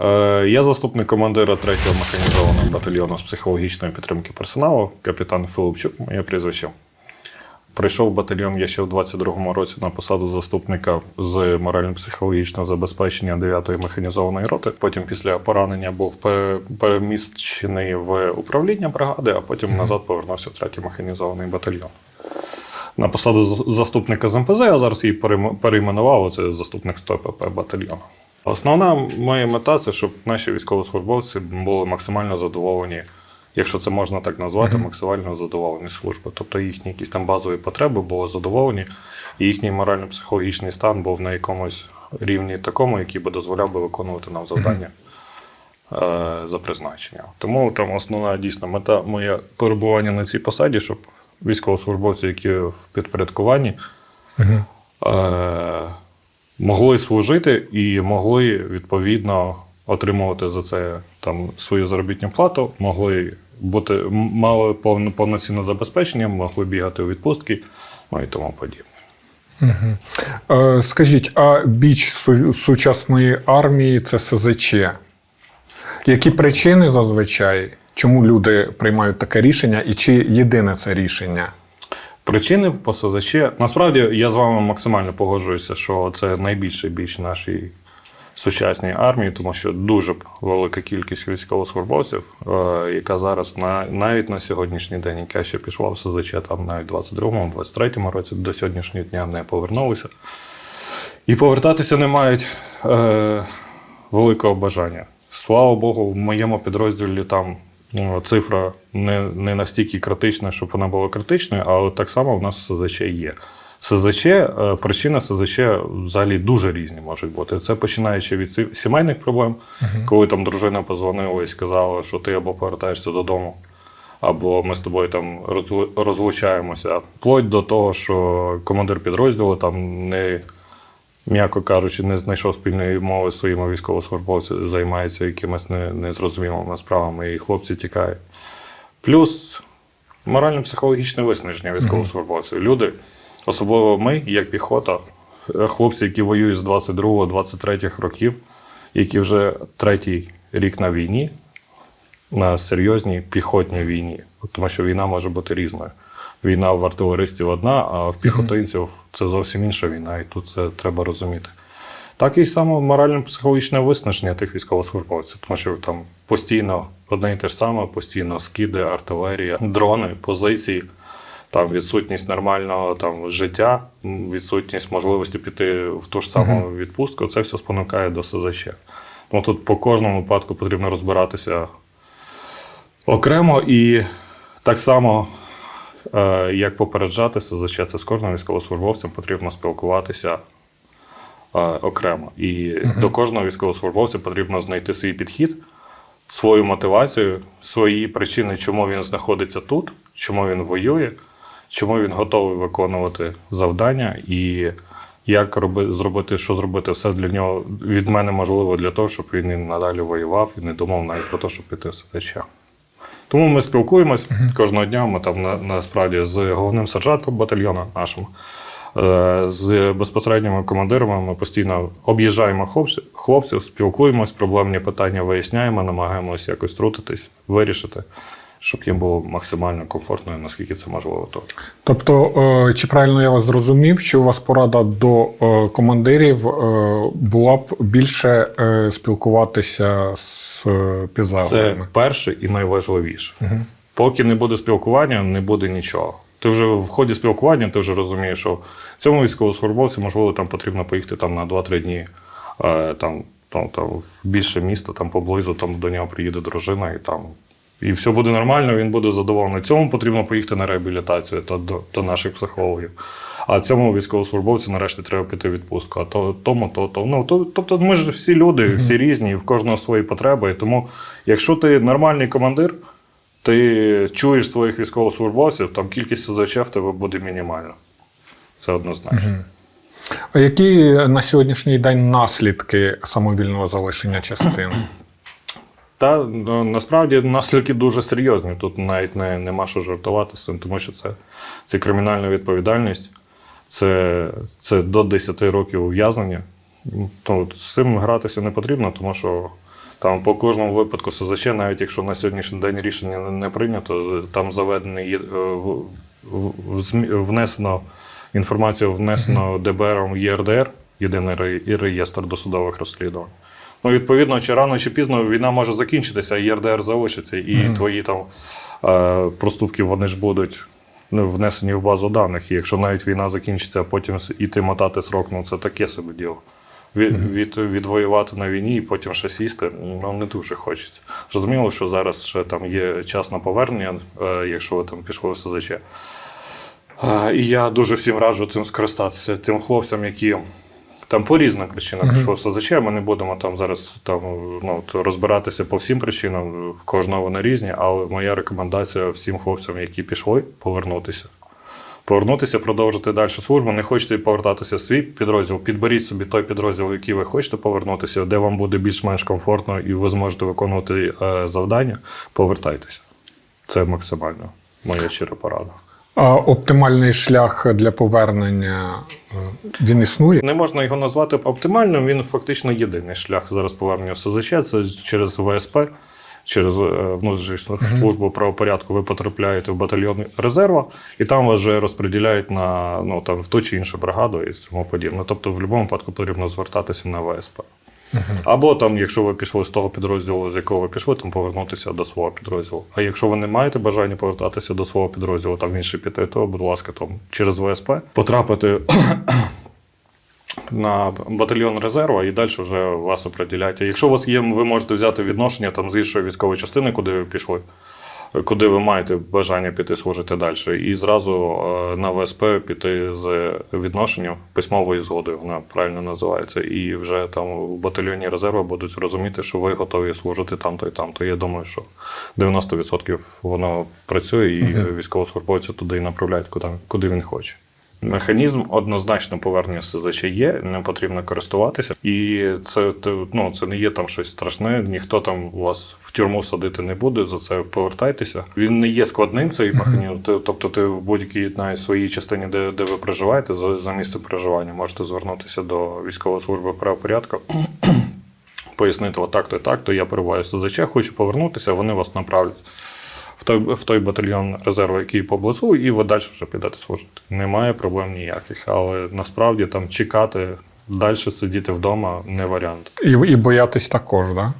Е, Я заступник командира 3-го механізованого батальйону з психологічної підтримки персоналу, капітан Филипчук, моє прізвище. Прийшов в батальйон я ще в 22-му році на посаду заступника з морально-психологічного забезпечення 9-ї механізованої роти. Потім після поранення був переміщений в управління бригади, а потім назад повернувся в 3-й механізований батальйон. На посаду заступника з МПЗ, а зараз її перейм- перейменували, це заступник з ППП батальйону. Основна моя мета це щоб наші військовослужбовці були максимально задоволені, якщо це можна так назвати, максимально задоволені служби. Тобто їхні якісь там базові потреби були задоволені, і їхній морально-психологічний стан був на якомусь рівні такому, який би дозволяв би виконувати нам завдання е, за призначенням. Тому там основна дійсно мета моє перебування на цій посаді, щоб військовослужбовці, які в підпорядкуванні, е, могли служити і могли відповідно отримувати за це там свою заробітну плату, могли бути мали повноцінне забезпечення, могли бігати у відпустки, ну і тому подібне. Е, Скажіть, а біч сучасної армії це СЗЧ. Які причини зазвичай, чому люди приймають таке рішення, і чи єдине це рішення? Причини по СЗЧ. Насправді я з вами максимально погоджуюся, що це найбільший біч нашій сучасній армії, тому що дуже велика кількість військовослужбовців, е, яка зараз на навіть на сьогоднішній день, яка ще пішла в СЗЧ, там навіть 22-му, 23-му році до сьогоднішнього дня не повернулися. І повертатися не мають е, великого бажання. Слава Богу, в моєму підрозділі там цифра не, не настільки критична, щоб вона була критичною, але так само в нас СЗЧ є. СЗЧ, е, причина СЗЧ взагалі дуже різні можуть бути. Це починаючи від сімейних проблем, коли там дружина позвонила і сказала, що ти або повертаєшся додому, або ми з тобою там розлучаємося. Вплоть до того, що командир підрозділу там не, м'яко кажучи, не знайшов спільної мови з своїми військовослужбовцями, займається якимись незрозумілими справами, і хлопці тікають. Плюс морально-психологічне виснаження військовослужбовців. Люди, особливо ми, як піхота, хлопці, які воюють з 22-23 років, які вже третій рік на війні, на серйозній піхотній війні. Тому що війна може бути різною. Війна в артилеристів одна, а в піхотинців це зовсім інша війна, і тут це треба розуміти. Так і само морально-психологічне виснаження тих військовослужбовців, тому що там постійно одне і те ж саме, постійно скиди, артилерія, дрони, позиції, там відсутність нормального там, життя, відсутність можливості піти в ту ж саму відпустку, це все спонукає до СЗЧ. Тому тут по кожному випадку потрібно розбиратися окремо і так само, як попереджати СЗЧ, це з кожним військовослужбовцем потрібно спілкуватися е, окремо. І до кожного військовослужбовця потрібно знайти свій підхід, свою мотивацію, свої причини, чому він знаходиться тут, чому він воює, чому він готовий виконувати завдання, і як роби, зробити, що зробити все для нього від мене можливо для того, щоб він і надалі воював і не думав навіть про те, щоб піти в СТЧ. Тому ми спілкуємось кожного дня. Ми там на, насправді з головним сержантом батальйону нашим, е, з безпосередніми командирами ми постійно об'їжджаємо хлопців, хлопців, спілкуємось, проблемні питання виясняємо, намагаємося якось трутитись, вирішити, щоб їм було максимально комфортно, наскільки це можливо. То. Тобто, е, чи правильно я вас зрозумів, що у вас порада до е, командирів була б більше спілкуватися з е, Це перше і найважливіше. Поки не буде спілкування, не буде нічого. Ти вже в ході спілкування ти вже розумієш, що цьому військовослужбовцю, можливо, там потрібно поїхати там, на 2-3 дні е, там, там, там, в більше місто, там поблизу, там до нього приїде дружина і там. І все буде нормально, він буде задоволений. Цьому потрібно поїхати на реабілітацію та до, до наших психологів. А цьому військовослужбовцю нарешті треба піти відпустку. А то тому, то, то. Ну, то, тобто ми ж всі люди, всі різні, в кожного свої потреби. І тому, якщо ти нормальний командир, ти чуєш своїх військовослужбовців, там кількість СЗЧ в тебе буде мінімальна. Це однозначно. А які на сьогоднішній день наслідки самовільного залишення частин? Та ну, насправді наслідки дуже серйозні. Тут навіть не, нема що жартувати з цим, тому що це, це кримінальна відповідальність, це, це до 10 років ув'язнення. То з цим гратися не потрібно, тому що Там по кожному випадку СЗЧ, навіть якщо на сьогоднішній день рішення не- прийнято, там заведений е, в- в- внесено інформацію, внесено ДБРом ЄРДР, єдиний реєстр досудових розслідувань. Ну, відповідно, чи рано, чи пізно війна може закінчитися, а ЄРДР залишиться, і твої там е, проступки вони ж будуть ну, внесені в базу даних. І якщо навіть війна закінчиться, а потім іти мотати срок, ну це таке собі діло. Від, від, відвоювати на війні і потім ще сісти, ну не дуже хочеться. Зрозуміло, що зараз ще там є час на повернення, е, якщо ви там пішли в СЗЧ. Е, І я дуже всім раджу цим скористатися. Тим хлопцям, які там по різним причинам пішли в СЗЧ. Ми не будемо там зараз там, ну, розбиратися по всім причинам, в кожного вони різні, але моя рекомендація всім хлопцям, які пішли, повернутися. Повернутися, продовжити далі службу. Не хочете повертатися в свій підрозділ, підберіть собі той підрозділ, в який ви хочете повернутися, де вам буде більш-менш комфортно і ви зможете виконувати е, завдання. Повертайтеся. Це максимально моя щира порада. Оптимальний шлях для повернення е, він існує? Не можна його назвати оптимальним. Він фактично єдиний шлях зараз повернення в СЗЧ. Це через ВСП, через е, внутрішню службу правопорядку. Ви потрапляєте в батальйон резерва, і там вас вже розподіляють на ну там в ту чи іншу бригаду і тому подібне. Тобто, в будь-якому випадку потрібно звертатися на ВСП. Або там, якщо ви пішли з того підрозділу, з якого ви пішли, там повернутися до свого підрозділу. А якщо ви не маєте бажання повертатися до свого підрозділу, там в інший піти, то, будь ласка, там через ВСП потрапити на батальйон резерву і далі вже вас оприділяють. Якщо у вас є, ви можете взяти відношення там з іншої військової частини, куди ви пішли. Куди ви маєте бажання піти служити далі, і зразу е, на ВСП піти з відношенням письмової згоди, вона правильно називається. І вже там в батальйоні резерву будуть розуміти, що ви готові служити там-то і там-то. Я думаю, що 90% воно працює, і військовослужбовця туди і направляють, куди, куди він хоче. Механізм однозначно повернення СЗЧ є, ним потрібно користуватися. І це, ну, це не є там щось страшне. Ніхто там вас в тюрму садити не буде. За це повертайтеся. Він не є складним цей механізм. Тобто, ти в будь-якій навіть своїй частині, де, де ви проживаєте, за, за місцем проживання, можете звернутися до військової служби правопорядку. Пояснити, отак, то і так, то я перебуваю в СЗЧ, хочу повернутися, вони вас направлять в той, в той батальйон резерву, який поблизу, і ви далі вже підете служити. Немає проблем ніяких. Але насправді там чекати, далі сидіти вдома не варіант. І, і боятись також, так? Да?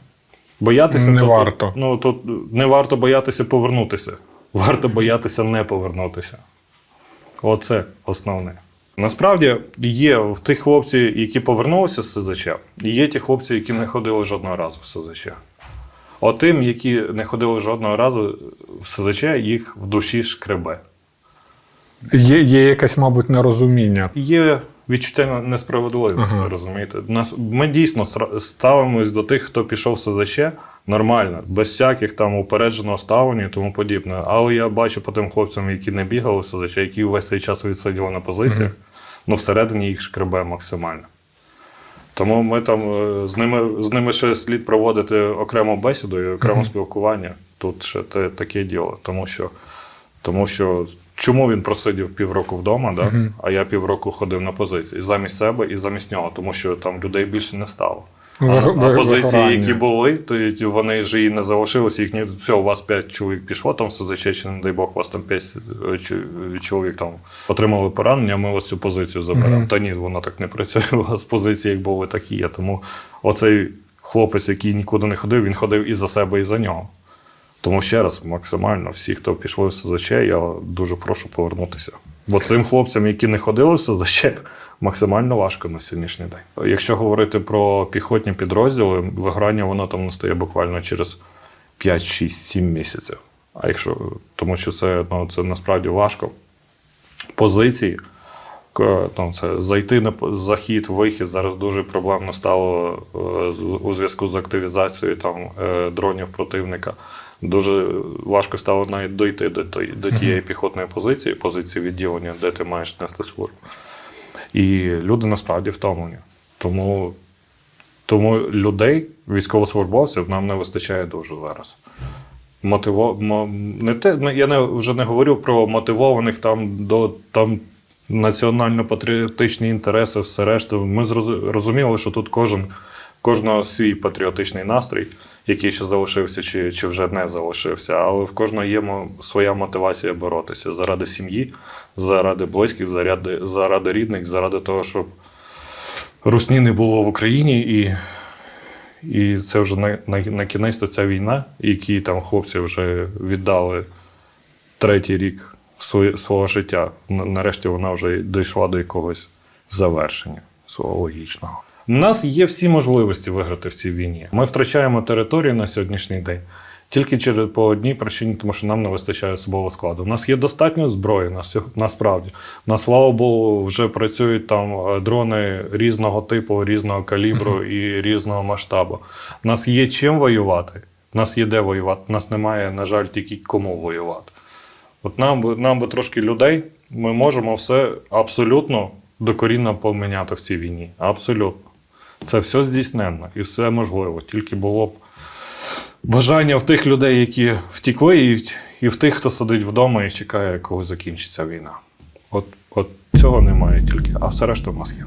Боятися Не то- варто. Ну тут не варто боятися повернутися. Варто боятися не повернутися. Оце основне. Насправді є в тих хлопців, які повернулися з СЗЧ, і є ті хлопці, які не ходили жодного разу в СЗЧ. От тим, які не ходили жодного разу в СЗЧ, їх в душі шкребе. Є, є якесь, мабуть, нерозуміння. Є відчуття несправедливості, розумієте? Нас, ми дійсно ставимось до тих, хто пішов в СЗЧ нормально, без всяких там упередженого ставлення і тому подібне. Але я бачу по тим хлопцям, які не бігали в СЗЧ, які весь цей час відсиділи на позиціях, ну всередині їх шкребе максимально. Тому ми там е, з ними, з ними ще слід проводити окрему бесіду і окреме спілкування. Тут ще те, таке діло. Тому що, тому що чому він просидів півроку вдома, да? а я півроку ходив на позиції замість себе і замість нього, тому що там людей більше не стало. А, Ви- а позиції, вигорання. які були, то вони ж і не залишилися. Їхні все, у вас 5 чоловік пішло там в СЗЧ, чи не дай Бог, у вас там 5 е, чоловік там отримали поранення, ми ось цю позицію заберемо. Та ні, воно так не працює. У вас позиції, як були, так і є. Тому оцей хлопець, який нікуди не ходив, він ходив і за себе, і за нього. Тому ще раз, максимально, всі, хто пішли в СЗЧ, я дуже прошу повернутися. Бо цим хлопцям, які не ходили в СЗЧ, максимально важко на сьогоднішній день. Якщо говорити про піхотні підрозділи, виграння воно там настає буквально через 5, 6, 7 місяців. А якщо, тому що це, ну, це насправді важко. Позиції, к- ну, це зайти на захід, вихід зараз дуже проблемно стало е, у зв'язку з активізацією там, е, дронів противника. Дуже важко стало навіть дойти до, той- до тієї піхотної позиції, позиції відділення, де ти маєш нести службу. І люди насправді втомлені. Тому, тому людей, військовослужбовців, нам не вистачає дуже зараз. Мотиво... Не те, я не, вже не говорю про мотивованих там до там, національно-патріотичні інтереси, все решта. Ми зроз- розуміли, що тут кожен кожного свій патріотичний настрій, який ще залишився, чи, чи вже не залишився. Але в кожного є своя мотивація боротися заради сім'ї, заради близьких, заради, заради рідних, заради того, щоб русні не було в Україні і. І це вже на, на, на кінець то ця війна, які там хлопці вже віддали третій рік свого життя. Нарешті вона вже дійшла до якогось завершення свого логічного. У нас є всі можливості виграти в цій війні. Ми втрачаємо територію на сьогоднішній день тільки через по одній причині, тому що нам не вистачає особового складу. У нас є достатньо зброї на насправді. У нас, слава Богу, вже працюють там е, дрони різного типу, різного калібру і різного масштабу. У нас є чим воювати. У нас є де воювати. У нас немає, на жаль, тільки кому воювати. От нам би, нам би трошки людей, ми можемо все абсолютно докорінно поміняти в цій війні. Абсолютно. Це все здійсненно і все можливо. Тільки було б бажання в тих людей, які втікли, і, в- тих, хто сидить вдома і чекає, коли закінчиться війна. От, от цього немає тільки, а все решта в нас є.